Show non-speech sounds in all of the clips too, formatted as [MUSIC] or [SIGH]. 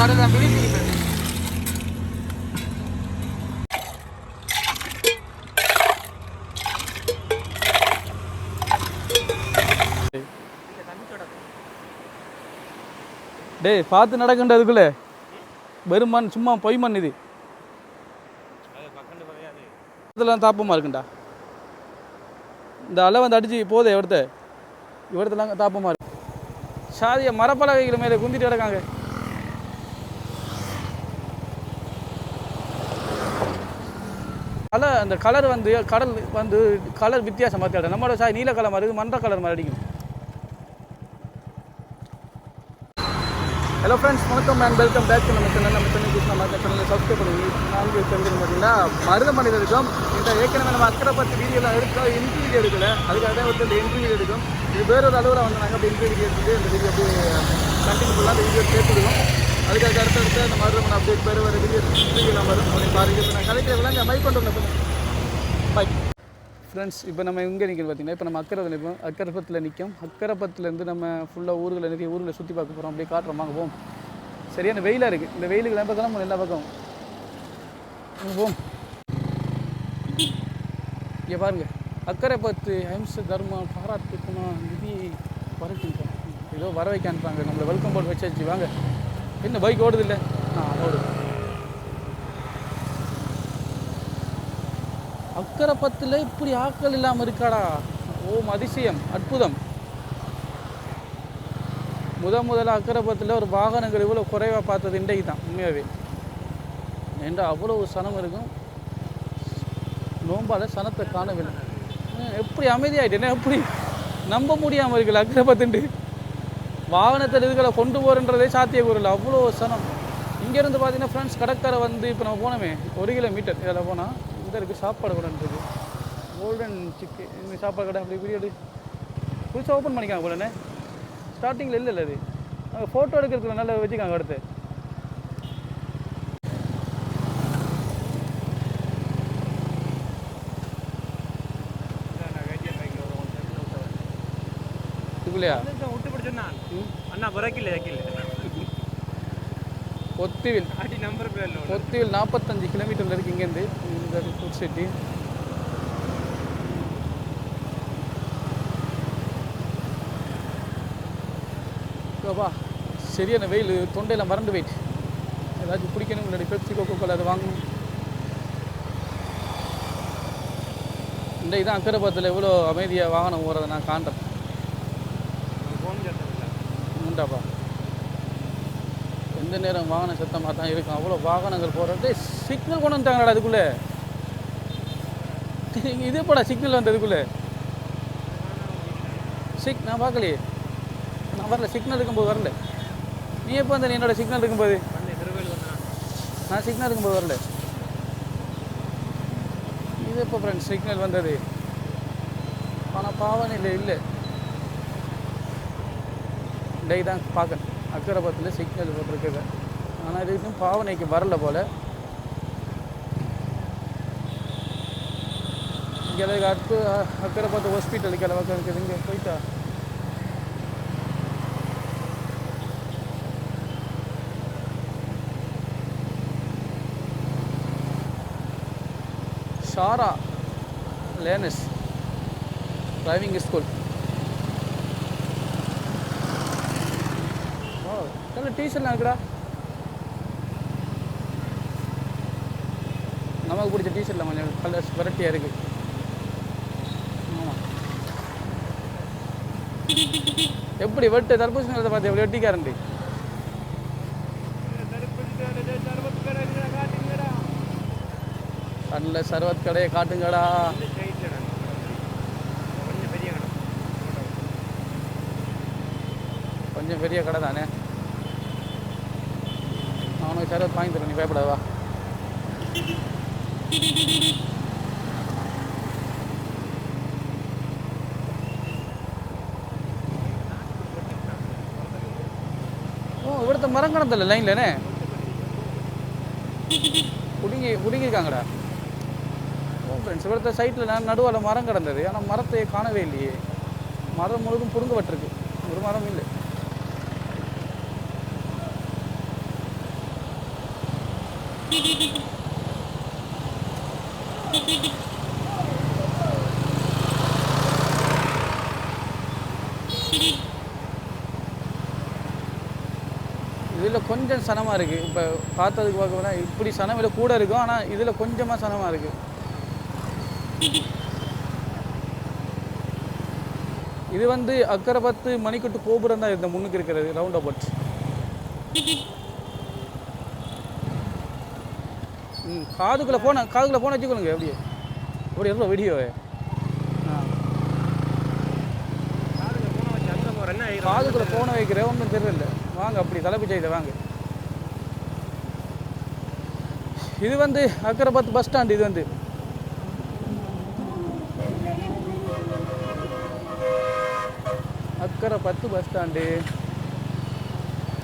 கடை தான் பிரிச்சு டேய் பார்த்து நடக்கின்றதுக்குள்ளே வெறும் மண் சும்மா பொய் மண் இது இதெல்லாம் தாப்பமாக இருக்குண்டா இந்த அலை வந்து அடிச்சு போதே இவர்த்த இவர்த்தெல்லாம் தாப்பமாக இருக்கு. சாதிய மரப்பலகைகள் மேலே குந்திட்டு கிடக்காங்க. கலர் அந்த கலர் வந்து கடல் வந்து கலர் வித்தியாசமாக தேடும் நம்மளோட சாய் நீல கலர் மாதிரி மன்ற கலர் மாதிரி அடிக்கும் ஹலோ ஃப்ரெண்ட்ஸ் வணக்கம் அண்ட் வெல்கம் பேக் டு நம்ம சேனல் நம்ம சென்னை கிருஷ்ணா மார்க்கெட் சேனலில் சப்ஸ்கிரைப் பண்ணி நான்கு தெரிஞ்சு பார்த்தீங்கன்னா மருதமணியில் இருக்கோம். இந்த ஏற்கனவே நம்ம அக்கறை பத்து வீடியோலாம் எடுத்தோம். இன்டர்வியூ எடுக்கல. அதுக்காக தான் வந்து இந்த எடுக்கும். இது வேறொரு அளவில் வந்து நாங்கள் அப்படி இன்டர்வியூ எடுத்துட்டு இந்த வீடியோ அப்படியே கண்டினியூ பண்ணலாம். அந்த வீடியோ சேர்த்துடுவோம் அதுக்காக அடுத்த அந்த மருதமன் அப்டேட் வேறு வேறு வீடியோ வீடியோலாம் வரும். அப்படின்னு பாருங்க. இப்போ நான் கலைக்கிற விளாங்க மைக் கொண்டு வந்து பை ஃப்ரெண்ட்ஸ் இப்போ நம்ம எங்கே நிற்கிறது பார்த்தீங்கன்னா இப்போ நம்ம அக்கரத்தில் நிற்போம் அக்கரப்பத்தில் நிற்கும் அக்கரப்பத்துலேருந்து நம்ம ஃபுல்லாக ஊர்களை நிறைய ஊரில் சுற்றி பார்க்க போகிறோம் அப்படியே காட்டுறோம். வாங்க போவோம். சரியான வெயிலாக இருக்குது இந்த வெயிலுக்கு எல்லாம் பக்கம் நம்ம எல்லா பக்கம் வாங்க போவோம். இங்கே பாருங்க. அக்கரைப்பத்து ஹம்ச தர்மம் பாராட்டுக்குமா நிதி வரக்கின்றோம் ஏதோ வர வைக்க அனுப்புறாங்க நம்மளை வெல்கம் போர்டு வச்சாச்சு. வாங்க. என்ன பைக் ஓடுது இல்லை? ஆ ஓடுது. அக்கரைப்பத்தில் இப்படி ஆட்கள் இல்லாமல் இருக்காடா? ஓம் அதிசயம் அற்புதம். முத முதல்ல அக்கரைப்பத்தில் ஒரு வாகனங்கள் இவ்வளோ குறைவாக பார்த்தது இன்றைக்கு தான் உண்மையாகவே ஏண்டா அவ்வளோ சனம் இருக்கும்? நோம்பால சனத்தை காணவில்லை. எப்படி அமைதியாயிட்டேன்னா எப்படி நம்ப முடியாமல் இருக்குல்ல அக்கரைப்பத்துண்டு வாகனத்தில் இதுகளை கொண்டு போகிறன்றதே சாத்தியக்கூறில்லை அவ்வளோ சனம். இங்கேருந்து பார்த்தீங்கன்னா ஃப்ரெண்ட்ஸ் கடற்கரை வந்து இப்போ நம்ம போனோமே ஒரு கிலோமீட்டர் இதில் போனால் இந்த இருக்குது சாப்பாடு கடை இருக்குது. கோல்டன் சிக்கு இந்த சாப்பாடு கடை அப்படி வீடியோ புதுசாக ஓப்பன் பண்ணிக்காங்க போலண்ணே. ஸ்டார்டிங்கில் இல்லை இல்லை அது. ஃபோட்டோ எடுக்கிறதுக்கு நல்லா வச்சுக்காங்க அடுத்து. இதுக்குள்ளையா? ஒத்திவில் அடி நம்பர் பிளேட்ல ஒத்திவில் நாற்பத்தஞ்சு கிலோமீட்டரில் இருக்கு இங்கேருந்து. இந்த ஃபுட் சிட்டி அப்பா சரியான வெயில் தொண்டையில் மறந்து போயிட்டு. ஏதாச்சும் குடிக்கணும் முன்னாடி பெப்சி கோகோ கோலா அதை வாங்கணும். இன்றைக்கு தான் அக்கரைப்பத்தில் எவ்வளோ அமைதியாக வாகனம் போகிறத நான் காண்றேன். இல்லை உண்டாப்பா எந்த நேரம் வாகன சத்தமாக தான் இருக்கும். அவ்வளோ வாகனங்கள் போகிறது சிக்னல் கொண்டு வந்துட்டாங்கடா அதுக்குள்ளே. [LAUGHS] இது போல சிக்னல் வந்ததுக்குள்ளே சிக் நான் பார்க்கலையே. நான் வரல. சிக்னல் இருக்கும்போது வரல. நீ எப்போ வந்த? என்னோட சிக்னல் இருக்கும்போது? நான் சிக்னல் இருக்கும்போது வரல. இது எப்போ ஃப்ரெண்ட்ஸ் சிக்னல் வந்தது. ஆனால் பாவன் இல்லை. டே தான் பார்க்கணும் அக்கரபத்தில் சிக்னல் போட்டிருக்குது. ஆனால் இது இன்னும் பாவனைக்கு வரல போல். இங்கே அடுத்து அக்கரைப்பத்து ஹாஸ்பிட்டலுக்கு அளவுக்கு பக்கம் இருக்குது இங்கே போயிட்டா? ஷாரா லேனஸ் டிரைவிங் ஸ்கூல் ஓ நல்ல டீஷர்ட்லாம் இருக்குடா நமக்கு பிடிச்ச டீஷர்ட்லாம் கொஞ்சம் கலர்ஸ் வெரைட்டியாக இருக்குது ஆமாம் எப்படி வெட்டு? தர்பூசணி நிலத்தை பார்த்து எப்படி வெட்டிக்காரண்டி கண்ணில் சர்வத் கடையை காட்டுங்கடா. கொஞ்சம் கொஞ்சம் பெரிய கடை தானே? அவனுக்கு சரவத் வாங்கி தரேன் நீ பயப்படாதா ஓ இவிடத்த மரம் கிடந்தல லைன்லனே பிடுங்கி பிடுங்கியிருக்காங்கடா ஓ ஃப்ரெண்ட்ஸ் இவர்த்த சைட்டில் நான் நடுவில் மரம் கிடந்தது. ஆனால் மரத்தையே காணவே இல்லையே. மரம் முழுதும் புடுங்கப்பட்டிருக்கு. ஒரு மரம் இல்லை. இதில் கொஞ்சம் சனமாக இருக்குது இப்போ பார்த்ததுக்கு பார்க்க போனால் இப்படி சனம் இதில் கூட இருக்கும். ஆனால் இதில் கொஞ்சமாக சனமாக இருக்குது இது வந்து அக்கரை பத்து மணிக்கட்டு கோபுரம் தான் இந்த முன்னுக்கு இருக்கிறது. ரவுண்ட் அபவுட் ம் காதுக்குள்ளே போன காதுக்குள்ளே போன வச்சுக்கொள்ளுங்க அப்படியே. அப்படி எவ்வளோ வீடியோவே ஆ. போன வச்சு காதுக்குள்ளே போன வைக்கிற ஒன்றும் தெரியல. வாங்க அப்படி தலைப்பு செய்த வாங்க. இது வந்து அக்கரபாத் பத்து பஸ் ஸ்டாண்டு இது வந்து. அக்கரை பத்து பஸ் ஸ்டாண்டு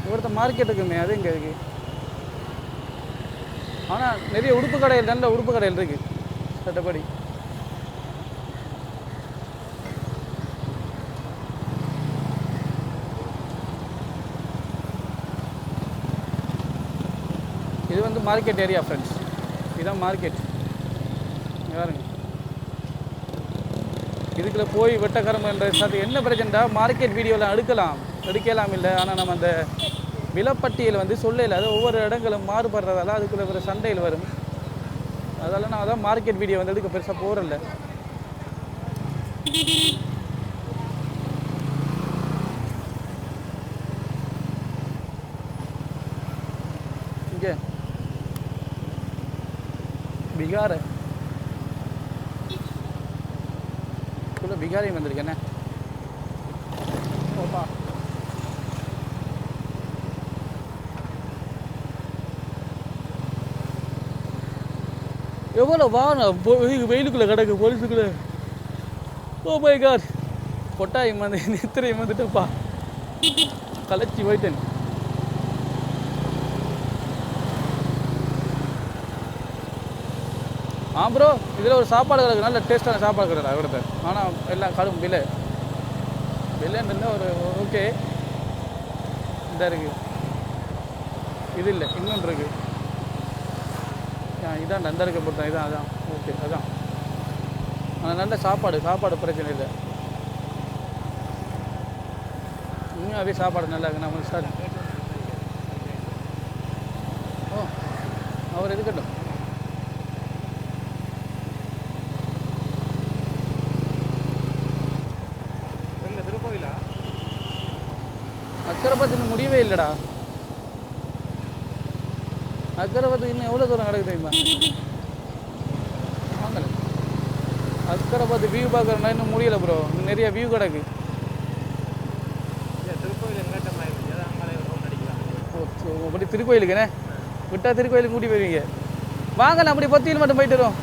இவர்த்த மார்க்கெட் இருக்குமே அது இங்கே இருக்குது ஆனால் நிறைய உடுப்பு கடைகள் நல்ல உடுப்பு கடைகள் இருக்கு. சட்டப்படி. இது வந்து மார்க்கெட் ஏரியா ஃப்ரெண்ட்ஸ் இதுதான் மார்க்கெட் பாருங்க. இதுக்குள்ள போய் வெட்டக்கரம் என்ற என்ன பிரச்சனைடா? மார்க்கெட் வீடியோவில் எடுக்கலாம் எடுக்கலாம் இல்லை. ஆனால் நம்ம அந்த விலப்பட்டியல் வந்து சொல்லல அது ஒவ்வொரு இடங்களும் மாறுபடுறதால அதுக்குள்ள ஒரு சண்டையில் வரும். அதால நான் அதான் மார்க்கெட் வீடியோ வந்து எடுக்க பெருசாக போகிறல இங்கே. பீகார். பீகாரையும் வந்திருக்கு என்ன? ஓப்பா எவ்வளோ வாரம் வெயிலுக்குள்ளே கிடக்கு போலீஸுக்குள்ளே. ஓ oh பை கார் கொட்டாய் வந்து நித்திரை வந்துட்டப்பா கலைச்சி போயிட்டேன். ஆ ப்ரோ இதில் ஒரு சாப்பாடு கிடக்கு நல்ல டேஸ்ட்டான சாப்பாடு கிடக்கு அவர்கிட்ட ஆனால் எல்லாம் கடும் விலை விலைன்னு ஒரு ஓகே இதாக இருக்குது இது இல்லை இன்னொன்று இருக்குது இதான் அந்த இருக்க பொறுத்தா இதான் அதான். ஓகே அதான். ஆனால் நல்ல சாப்பாடு சாப்பாடு பிரச்சனை இல்லை. அதே சாப்பாடு நல்லா இருக்கு நம்ம சார். ஓ அவர் இருக்கட்டும். எங்க திருக்கோயிலா? அக்கரைப்பத்து இன்னும் இல்லைடா அக்கரைப்பத்து இன்னும் எவ்வளோ தூரம் கிடக்கு தெரியுமா? வாங்கல. அக்கரைப்பத்து வியூ பார்க்குறேன்னா இன்னும் முடியல ப்ரோ இன்னும் நிறைய வியூ கிடக்கு. அப்படி திருக்கோயிலுக்குண்ணே விட்டா திருக்கோயிலுக்கு கூட்டி போயிருவீங்க. வாங்கண்ணா அப்படி பத்தியில் மட்டும் போயிட்டு வரோம்.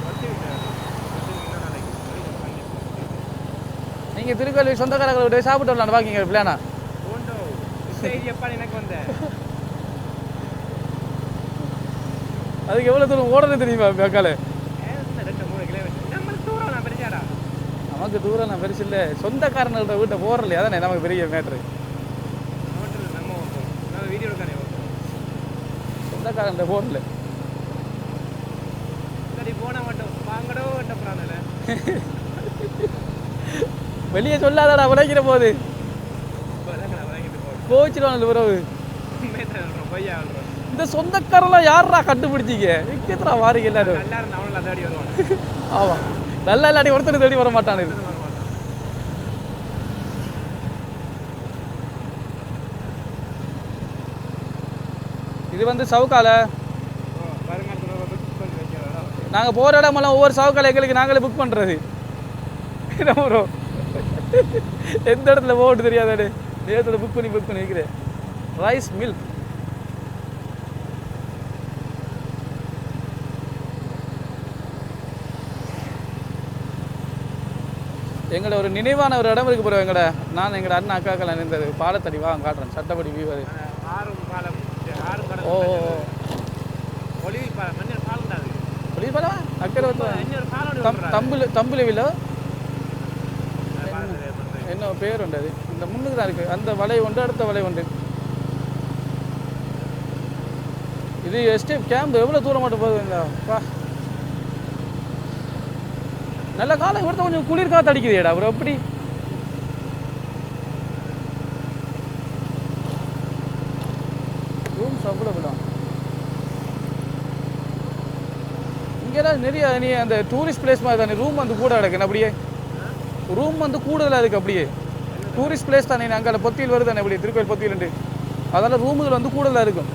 நீங்கள் திருக்கோயிலுக்கு சொந்தக்காரங்களை விட்டு சாப்பிட்டு வரலான்னு இந்த எப்பா எனக்கு வந்த? [LAUGHS] அதுக்கு எவ்வளோ தூரம் ஓடணும் தெரியுமா பெரியாடா நமக்கு தூரம் நான் பெருசு இல்லை. சொந்தக்காரங்கள்ட்ட வீட்டை போகிறலையே அதானே நமக்கு பெரிய மேட்ரு சொந்தக்காரன்ட்ட போகிறல வெளியே சொல்லாதடா உடைக்கிற போது. கோச்சிடுவாங்க உறவு பையா இந்த சொந்தக்காரெல்லாம் யாரா கண்டுபிடிச்சிங்க? எக்கத்தரா வாரிங்க எல்லாரும். நல்லா இருந்தா அவனும் அதாடி வருவான் ஆமா. நல்லா இல்லாட்டி ஒருத்தர் தேடி வர மாட்டானு. இது வந்து சவுக்கால? நாங்கள் போகிற இடமெல்லாம் ஒவ்வொரு சவுக்கால எங்களுக்கு நாங்களே புக் பண்ணுறது என்ன ப்ரோ எந்த இடத்துல போட்டு தெரியாதாடு நேரத்தில் புக் பண்ணி புக் பண்ணி வைக்கிறேன். ரைஸ் மில்க் எங்களோட ஒரு நினைவான ஒரு இடம் இருக்கு ப்ரோ எங்கட. நான் எங்கட அண்ணன் அக்காக்கள் நின்றது பாலத்தடி வாங்க காட்டுறேன். சட்டப்படி வியூ அது. ஓ ஒளிவி பாலம். அக்கறை வந்து தம்புல தம்புலவிலோ என்ன பேர் உண்டு அது? இந்த முன்னுக்கு தான் இருக்குது அந்த வலை உண்டு அடுத்த வலை உண்டு. இது எஸ்டேப் கேம்ப் எவ்வளோ தூரம் மட்டும் போகுதுங்களா நல்ல காலம் இவர்த்த கொஞ்சம் குளிர் காத்து அடிக்குதேடா அப்புறம் எப்படி? ரூம்ஸ் அவ்வளோ இங்கெல்லாம் நிறைய நீ அந்த டூரிஸ்ட் பிளேஸ் மாதிரி தானே ரூம் வந்து கூட கிடக்குன்னு அப்படியே? ரூம் வந்து கூடுதலாக இருக்குது அப்படியே. டூரிஸ்ட் பிளேஸ் தானே அங்கே பொத்தியில் வருது தானே அப்படியே திருக்கோயில் பொத்தியிலுண்டு அதனால் ரூமுகள் வந்து கூடுதலாக இருக்கும்.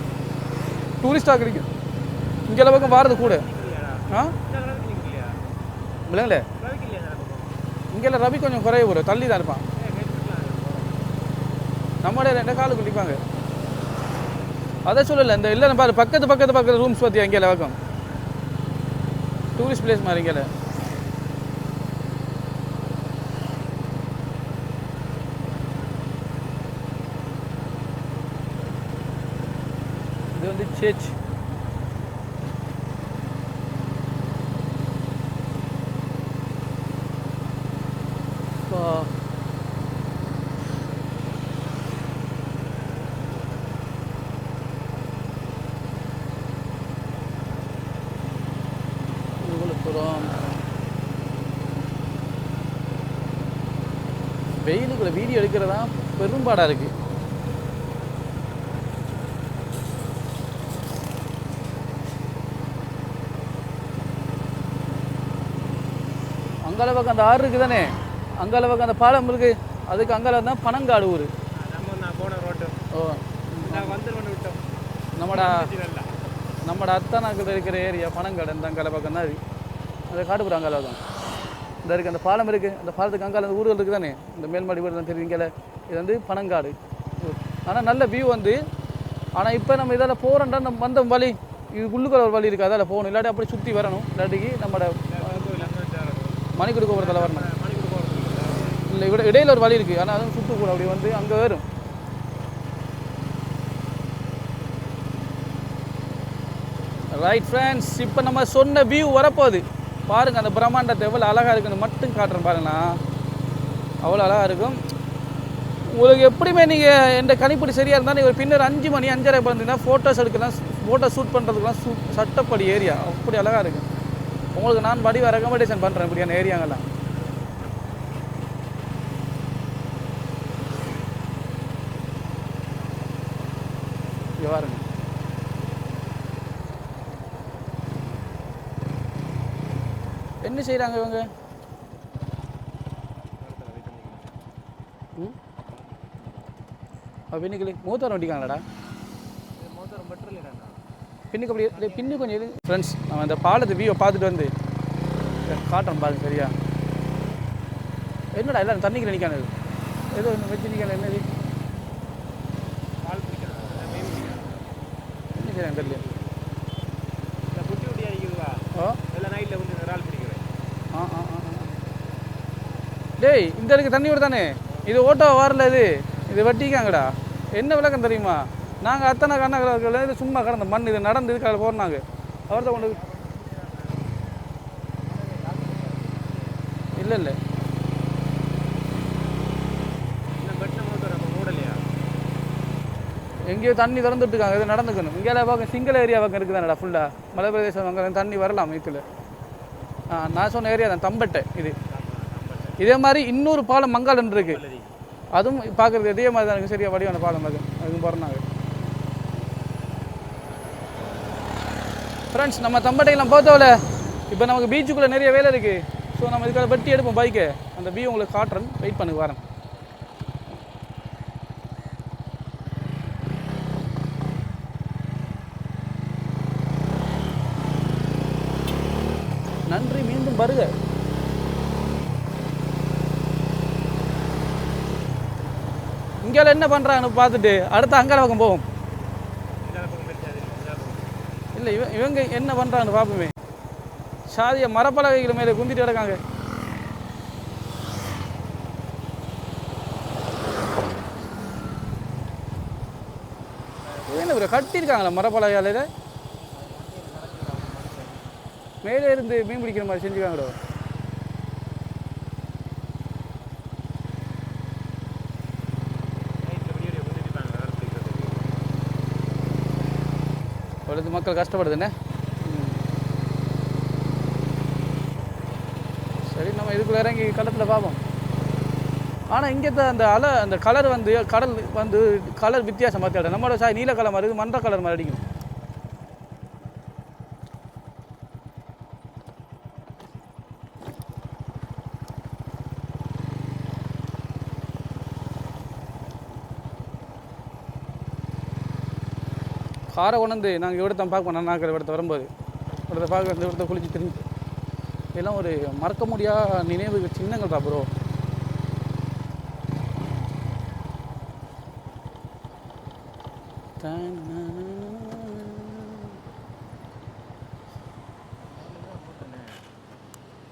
டூரிஸ்டாக இருக்கும் இங்கே பக்கம் வாரது கூட. ஆ இந்த அளவுக்கு நீங்க இல்லையா இல்லைங்களே இங்கெல்லாம் ரவி கொஞ்சம் குறைய வரும் தள்ளி தான் இருப்பான். நம்மளே ரெண்டு காலு குளிப்பாங்க அதை சொல்லலை இந்த இல்லை பாரு பக்கத்து பக்கத்து பக்கத்து ரூம்ஸ் பார்த்தியா இங்கே பக்கம்? டூரிஸ்ட் பிளேஸ் மாதிரி இங்கே இது வந்து சேச் வெயிலுக்குள்ள வீடியோ எடுக்கிறதா பெரும்பாடாக இருக்குது அங்கால பக்கம் அந்த ஆறு இருக்கு தானே அங்கால பக்கம் அந்த பாலம் இருக்கு. அதுக்கு அங்கால தான் பனங்காடு ஊர். நம்ம போன ரோட்டு ஓ. வந்து கொண்டு விட்டோம் நம்மடா நம்மட அத்தானாக்கிட்ட இருக்கிற ஏரியா பனங்காடு அந்த அங்கால பக்கம் தான் அது. அந்த காட்டுப்புற அங்கால பக்கம் இந்த இருக்குது அந்த பாலம் இருக்குது அந்த பாலத்துக்கு அங்கால அந்த ஊர்கள் இருக்குது தானே? இந்த மேல்மாடி வீடு தான் தெரியுங்கல இது வந்து பனங்காடு. ஆனால் நல்ல வியூ வந்து. ஆனால் இப்போ நம்ம இதால் போகிறோம்டா நம்ம வந்த வழி. இது உள்ளுக்குள்ள ஒரு வழி இருக்குது அதால் போகணும். இல்லாட்டி அப்படி சுற்றி வரணும். இல்லாட்டிக்கு நம்ம மணிக்குடி கோபுரத்தில் வரணும். இல்லை இட இடையில் ஒரு வழி இருக்குது ஆனால் அதுவும் சுற்றுக்கூட அப்படி வந்து அங்கே வரும். ரைட் ஃப்ரெண்ட்ஸ் இப்போ நம்ம சொன்ன வியூ வரப்போகுது. பாருங்கள் அந்த பிரம்மாண்டத்தை எவ்வளோ அழகாக இருக்குன்னு மட்டும் காட்டுறேன் பாருங்கண்ணா. அவ்வளோ அழகாக இருக்கும். உங்களுக்கு எப்படியுமே நீங்கள் எந்த கணிப்படி சரியாக இருந்தால் நீங்கள் பின்னர் அஞ்சு மணி அஞ்சரை பிறந்தீங்கன்னா ஃபோட்டோஸ் எடுக்கலாம் ஃபோட்டோ ஷூட் பண்ணுறதுக்குலாம் சூ சட்டப்படி ஏரியா அப்படி அழகாக இருக்கும். உங்களுக்கு நான் வடிவ ரெக்கமெண்டேஷன் பண்ணுறேன் இப்படியான ஏரியாங்கெல்லாம் இங்கே பாருங்க என்ன செய்கிறாங்க இவங்க? ம்? பின்னுக்கு மூத்தரம் வட்டிக்காங்களாடா மோதிரம் பின்னுக்கு அப்படி இல்லை பின்னு கொஞ்சம் இது ஃப்ரெண்ட்ஸ் நம்ம அந்த பாலத்தை வியூவை பார்த்துட்டு வந்து காட்டுறோம் பாருங்க சரியா? என்னடா எல்லாரும் தண்ணிக்கு நிற்கானது ஏதோ ஒன்று வச்சு நிற்கல என்னது? பால் பிடிக்கணும் என்ன செய்யறாங்க தெரியல இந்த குட்டி குட்டி அடிக்குதுவா ஓ இல்லை நைட்டில் கொஞ்சம் இறால் பிடிக்கிறேன் ஆ ஆ ஆ ஆ. டேய் இந்த இருக்கு தண்ணி விடுதானே இது ஓட்டோ வரல இது. இது வட்டிக்காங்கடா. என்ன விளக்கம் தெரியுமா? நாங்கள் அத்தனை கண்ணக்கில் இது சும்மா கடந்த மண் இது நடந்து இதுக்காக போடுறாங்க அவர்தான் கொண்டு இல்லை இல்லை. எங்கேயோ தண்ணி திறந்துட்டு இருக்காங்க இது நடந்துக்கணும். இங்கே பக்கம் சிங்கள ஏரியா பக்கம் இருக்குதானடா ஃபுல்லாக மலை பிரதேசம் அங்கே தண்ணி வரலாம் வீட்டில் ஆ நான் சொன்ன ஏரியா தான் தம்பட்டை இது. இதே மாதிரி இன்னொரு பாலம் மங்காளன் இருக்கு. அதுவும் பார்க்குறது இதே மாதிரி தான் இருக்குது சரியா வடிவான பாலம் அது. அதுவும் பிறந்தாங்க ஃப்ரெண்ட்ஸ் நம்ம தம்பட்டையெல்லாம் போத்தோல இப்போ நமக்கு பீச்சுக்குள்ளே நிறைய வேலை இருக்குது ஸோ நம்ம இதுக்காக பட்டி எடுப்போம் பைக்கை அந்த வியூ உங்களுக்கு காட்டுறேன். வெயிட் பண்ணுங்க வரேன். நன்றி மீண்டும் வருக. இங்கே என்ன பண்ணுறாங்கன்னு பார்த்துட்டு அடுத்து அங்கால பக்கம் போவோம். இல்லை இவ இவங்க என்ன பண்ணுறாங்கன்னு பார்ப்போமே. சாதிய மரப்பலகைகள் மேலே குந்திட்டு கிடக்காங்க. என்ன ஒரு கட்டியிருக்காங்களா மரப்பலகையால மேலே இருந்து மீன் பிடிக்கிற மாதிரி செஞ்சுக்காங்களோ நைட்டில் மக்கள் கஷ்டப்படுதுண்ணே சரி நம்ம இதுக்குள்ளே இறங்கி கடத்தில் பார்ப்போம் ஆனால் இங்கே தான் அந்த அலை அந்த கலர் வந்து கடல் வந்து கலர் வித்தியாசம் பார்த்து நம்மளோட சாய் நீல கலர் மாதிரி மன்ற கலர் மாதிரி அடிக்கும் காரை கொண்டு நாங்கள் இவிடத்தை பார்ப்போம் நன்னாக்கிற இடத்த வரும்போது. இவிடத்தை பார்க்க இந்த இடத்த குளிச்சு திரும்பி இதெல்லாம் ஒரு மறக்க முடியாத நினைவு சின்னங்கள்டா ப்ரோ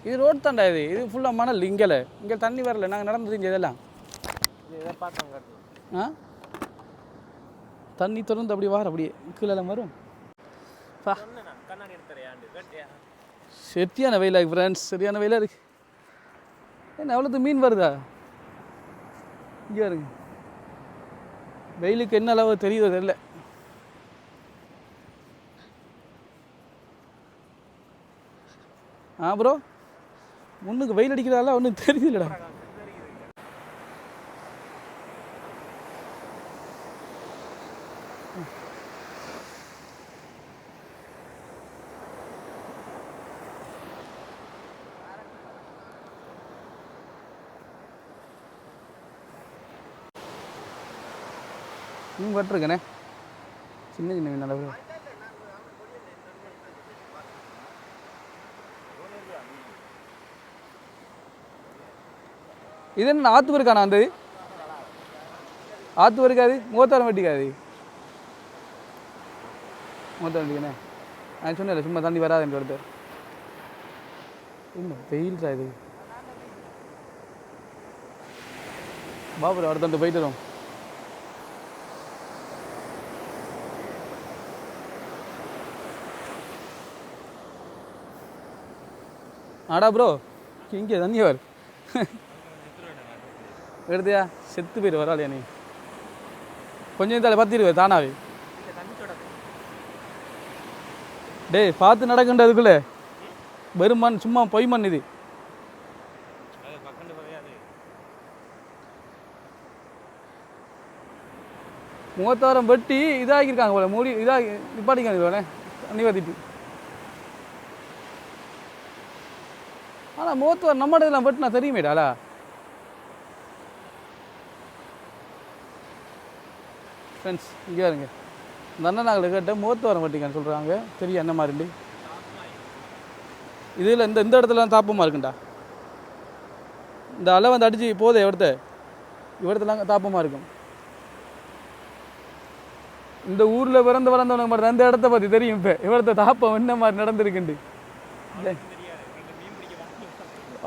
இது ரோட் தாண்டா இது. இது ஃபுல்லாக மணல். இங்கேல. இங்கே தண்ணி வரல. நாங்கள் நடந்து தெரிஞ்ச இதெல்லாம். இது எதை பார்த்தாங்க ஆ? தண்ணி தொடர்ந்து அப்படி வார அப்படியே கீழே வரும். சரியான வெயிலாக இருக்கு சரியான ஃப்ரெண்ட்ஸ் சரியான வெயிலாக இருக்கு. என்ன எவ்வளோது மீன் வருதா? இங்கே இருங்க வெயிலுக்கு என்ன அளவு தெரியுதோ தெரியல. ஆ ப்ரோ முன்னுக்கு வெயில் அடிக்கிறதால ஒன்றும் தெரியுதுலடா. பட்டிருக்கண்ணே சின்ன சின்ன மீன் அளவு. இது என்ன ஆத்து இருக்காண்ணா அந்த ஆத்து இருக்காது மூத்தாரம் வெட்டிக்காது. மூத்தாரம் வெட்டிக்கண்ணே நான் சொன்னேன் சும்மா தண்ணி வராதுன்ற ஒருத்தர். என்ன வெயில் இது? பாபுரா அடுத்த போயிட்டு வரும். ஆடா ப்ரோ இங்கே தண்ணி வர் எடுத்தியா? செத்து போயிரு வராளியா நீ. கொஞ்சம் தலை பார்த்துருவேன் தானாவே. டேய் பார்த்து நடக்குன்றதுக்குள்ளே வெறும் மண் சும்மா பொய் மண் இது. முகத்தாரம் வெட்டி இதாகிருக்காங்க போல மூடி இதாகி நிப்பாட்டிக்காங்க போல தண்ணி வத்திட்டு ஆனால் முகத்தாரம் நம்ம இதெல்லாம் வெட்டினா தெரியுமேடாலா ஃப்ரெண்ட்ஸ் இங்கே இருங்க. இந்த அண்ணன் நாங்கள் கேட்ட முகத்தாரம் வெட்டிங்கன்னு சொல்கிறாங்க தெரியும் என்ன மாதிரி இதில் இந்த இந்த இடத்துல தாப்பமாக இருக்குண்டா. இந்த அலை வந்து அடிச்சு போதே இவடத்த இவடத்துலாம் தாப்பமாக இருக்கும். இந்த ஊரில் பிறந்து வளர்ந்தவனுக்கு மட்டும் அந்த இடத்த பற்றி தெரியும் இப்போ. இவரத்த தாப்பம் என்ன மாதிரி நடந்திருக்குண்டு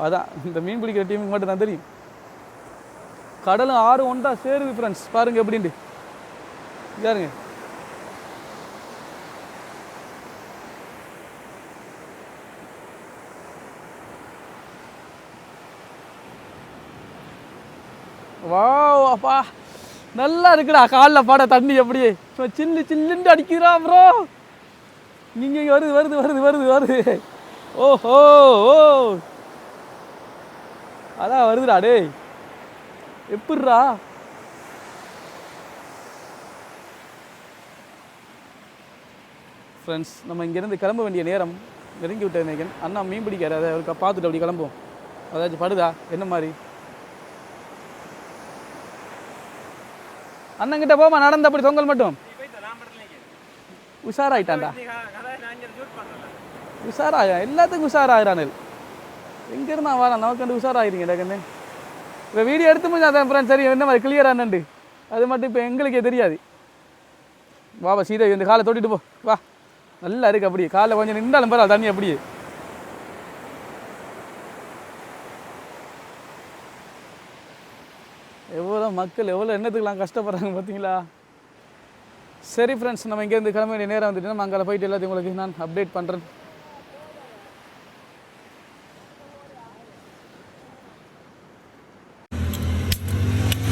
அதான் இந்த மீன் பிடிக்கிற டீமுக்கு மட்டும் தான் தெரியும். கடலும் ஆறு ஒன்றா சேருது ஃப்ரெண்ட்ஸ் பாருங்க எப்படின்ட்டு பாருங்க வாவ் அப்பா. நல்லா இருக்குடா காலில் பாட தண்ணி எப்படி சும்மா சில்லு சில்லுன்னு அடிக்கிறா ப்ரோ இங்கே வருது வருது வருது வருது வருது. ஓஹோ ஓ. அதான் வருதுடா டேய். எப்படிரா ஃப்ரெண்ட்ஸ் நம்ம இங்கேருந்து கிளம்ப வேண்டிய நேரம் நெருங்கி விட்ட நினைக்கிறேன் அண்ணா மீன் பிடிக்காரு அதை அவருக்கு பார்த்துட்டு அப்படி கிளம்புவோம். அதாச்சும் படுதா? என்ன மாதிரி? அண்ணங்கிட்ட போமா நடந்த அப்படி தொங்கல் மட்டும். உஷாராயிட்டான்டா. உஷாராயா? எல்லாத்துக்கும் உஷாராகிறானு. எங்க இருந்தா வரேன் நமக்கு வந்து உஷாராகிறீங்க டக்குன்னு இப்போ வீடியோ எடுத்து முடிஞ்சா அதான் ஃப்ரெண்ட் சரி என்ன மாதிரி கிளியரானண்டு அது மட்டும் இப்போ எங்களுக்கே தெரியாது வாபா சீதேவி இந்த காலை தொட்டிட்டு போ வா நல்லா இருக்கு அப்படியே காலைல கொஞ்சம் நின்றாலும் பரவாயில்ல தண்ணி அப்படியே எவ்வளோ மக்கள் எவ்வளோ என்னத்துக்குலாம் கஷ்டப்படுறாங்க பார்த்தீங்களா சரி ஃப்ரெண்ட்ஸ் நம்ம இங்கேருந்து கிளம்ப வேண்டிய நேரம் வந்துட்டு நம்ம அங்கே போயிட்டு எல்லாத்தையும் உங்களுக்கு நான் அப்டேட் பண்ணுறேன்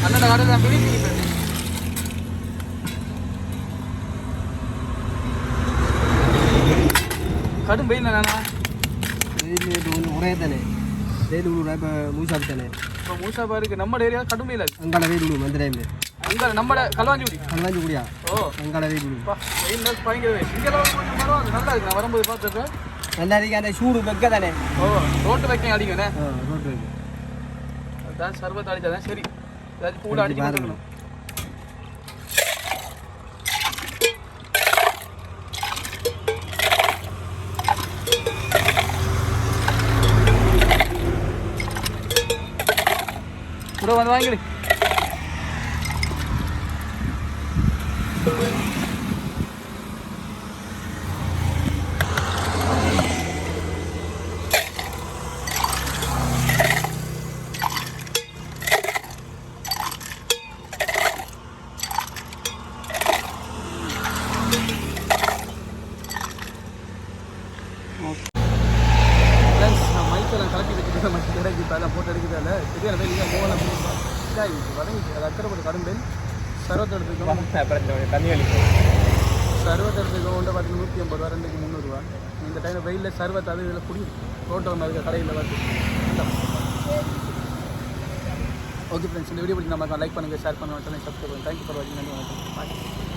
அண்ணன் கடையில் நான் பிரிச்சு கடும் வெயில் நானா வெயில் உரைய தானே வெயில் விழுவுறா இப்போ மூசாப்பு தானே இப்போ மூசா பாருக்கு நம்ம ஏரியா கடும் வெயில் அங்கால வெயில் விழுவும் அந்த டைமில் அங்கே நம்ம கல்வாஞ்சிபுரி அங்கே கூடியா ஓ. அங்கால வெயில் விழுவும் பா வெயில் பயங்கர வெயில் இங்கெல்லாம் கொஞ்சம் அது நல்லா இருக்கு நான் வரும்போது பார்த்துருக்கேன் நல்லா இருக்கு. அந்த சூடு வெக்க தானே ஓ ரோட்டு வைக்க அடிங்கண்ணே ஆ ரோட்டு வைக்கும் அதுதான் சர்வத்தை சரி. ஏதாச்சும் கூட அடிச்சு பாருங்க. கொடுக்கணும் கூட வந்து வாங்கிடு ஃப்ரெண்ட்ஸ் நான் மைக்கெல்லாம் கலக்கி வச்சுட்டு மற்ற கிடைக்கு இப்போ எல்லாம் போட்டு எடுக்கிறதால சரியான வெயில் தான் மூவெல்லாம் இதாகிடுச்சு வதங்கிச்சு அது அக்கறைப்பட்டு கடும் வெயில் சர்வத்தை எடுத்துக்கோ தண்ணி அளிக்கும் சர்வத்தை எடுத்துக்கோ உண்டை பார்த்தீங்கன்னா நூற்றி ஐம்பது ரூபா ரெண்டுக்கு முந்நூறுரூவா இந்த டைமில் வெயிலில் சர்வத்தை அது இதில் குடி ரோட்டில் இருக்க கடையில் வந்து ஓகே ஃப்ரெண்ட்ஸ் இந்த வீடியோ பிடிச்சி நம்ம லைக் பண்ணுங்கள் ஷேர் பண்ணுங்கள் சப்ஸ்கிரைப் பண்ணுங்கள் தேங்க்யூ ஃபார் வாட்சிங் நன்றி வணக்கம். பாய்